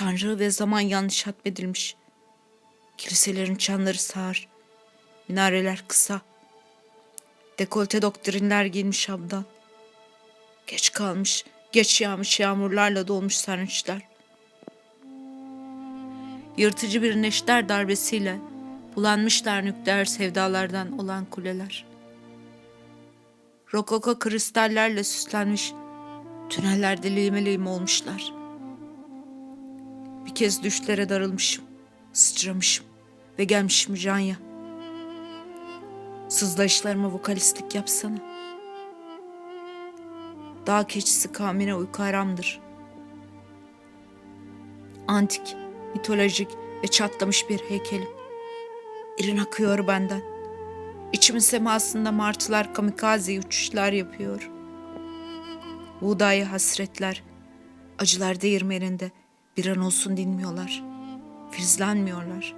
Tanrı ve zaman yanlış hatmedilmiş. Kiliselerin çanları sağır. Minareler kısa. Dekolte doktrinler giymiş abdan. Geç kalmış, geç yağmış yağmurlarla dolmuş sarnıçlar. Yırtıcı bir neşter darbesiyle bulanmışlar nükleer sevdalardan olan kuleler. Rokoko kristallerle süslenmiş tünellerde lime olmuşlar. Bir kez düşlere darılmışım, sıçramışım ve gelmişim Canya. Sızlayışlarıma vokalistlik yapsana. Dağ keçisi kavmine uyku haramdır. Antik, mitolojik ve çatlamış bir heykelim. İrin akıyor benden. İçimin semasında martılar kamikaze uçuşlar yapıyor. Buğdayı hasretler, acılar değirmeninde bir an olsun dinmiyorlar. Filizlenmiyorlar.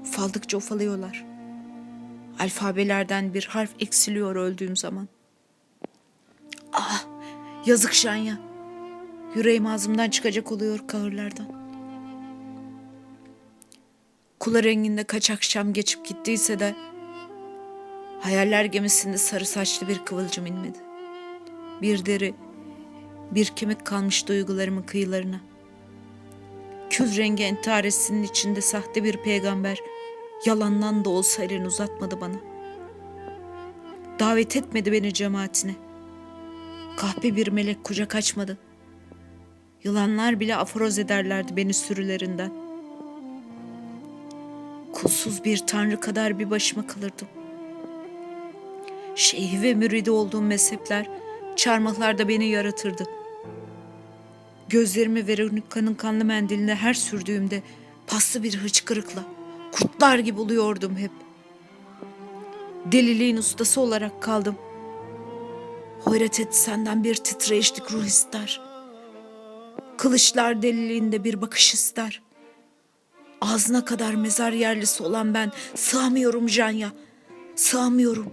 Ufaldıkça ufalıyorlar. Alfabelerden bir harf eksiliyor öldüğüm zaman. Ah, yazık Şanya. Yüreğim ağzımdan çıkacak oluyor kahırlardan. Kula renginde kaç akşam geçip gittiyse de hayaller gemisinde sarı saçlı bir kıvılcım inmedi. Bir deri, bir kemik kalmış duygularımın kıyılarına. Kül rengi entaresinin içinde sahte bir peygamber yalandan da olsa elini uzatmadı bana. Davet etmedi beni cemaatine. Kahpe bir melek kucak açmadı. Yılanlar bile aforoz ederlerdi beni sürülerinden. Kulsuz bir tanrı kadar bir başıma kalırdım. Şeyhi ve müridi olduğum mezhepler çarmıhlarda beni yaratırdı. Gözlerimi Veronika'nın kanlı mendiline her sürdüğümde paslı bir hıçkırıkla kurtlar gibi oluyordum hep. Deliliğin ustası olarak kaldım. Hayret et senden bir titreşlik ruh ister. Kılıçlar deliliğinde bir bakış ister. Ağzına kadar mezar yerlisi olan ben sığamıyorum Janya. Sığamıyorum.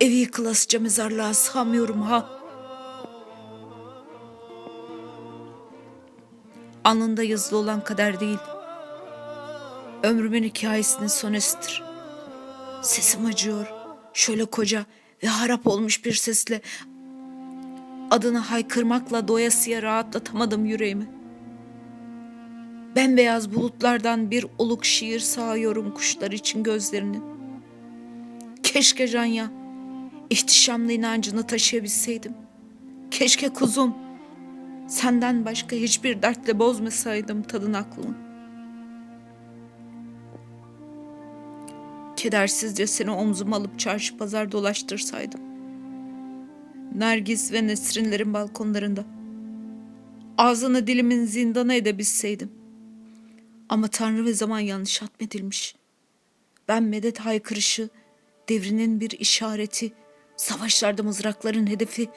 Evi yıkılasıca mezarlığa sığamıyorum ha. Alnında yazılı olan kader değil. Ömrümün hikayesinin sonesidir. Sesim acıyor. Şöyle koca ve harap olmuş bir sesle adını haykırmakla doyasıya rahatlatamadım yüreğimi. Bembeyaz bulutlardan bir oluk şiir sağıyorum kuşlar için gözlerinin. Keşke Canya ihtişamlı inancını taşıyabilseydim. Keşke kuzum senden başka hiçbir dertle bozmasaydım tadın aklımı. Kedersizce seni omzuma alıp çarşı pazar dolaştırsaydım. Nergis ve Nesrinlerin balkonlarında. Ağzını dilimin zindana edebilseydim. Ama Tanrı ve zaman yanlış atmedilmiş. Ben medet haykırışı, devrinin bir işareti, savaşlarda mızrakların hedefi,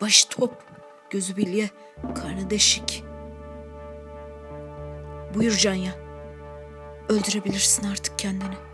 baş top, gözü bilye, karnı deşik. Buyur Canya. Öldürebilirsin artık kendini.